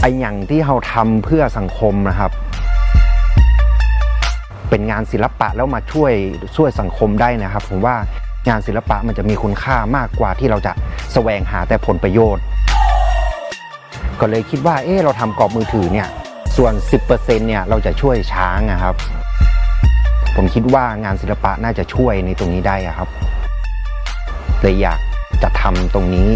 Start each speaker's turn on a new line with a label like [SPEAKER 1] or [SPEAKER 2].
[SPEAKER 1] ไออย่างที่เราทำเพื่อสังคมนะครับ เป็นงานศิลปะแล้วมาช่วยช่วยสังคมได้นะครับ ผมว่างานศิลปะมันจะมีคุณค่ามากกว่าที่เราจะแสวงหาแต่ผลประโยชน์ ก็เลยคิดว่า เออเราทำกรอบมือถือเนี่ย ส่วน 10%เนี่ยเราจะช่วยช้างนะครับ ผมคิดว่างานศิลปะน่าจะช่วยในตรงนี้ได้ครับเลยอยากจะทำตรงนี้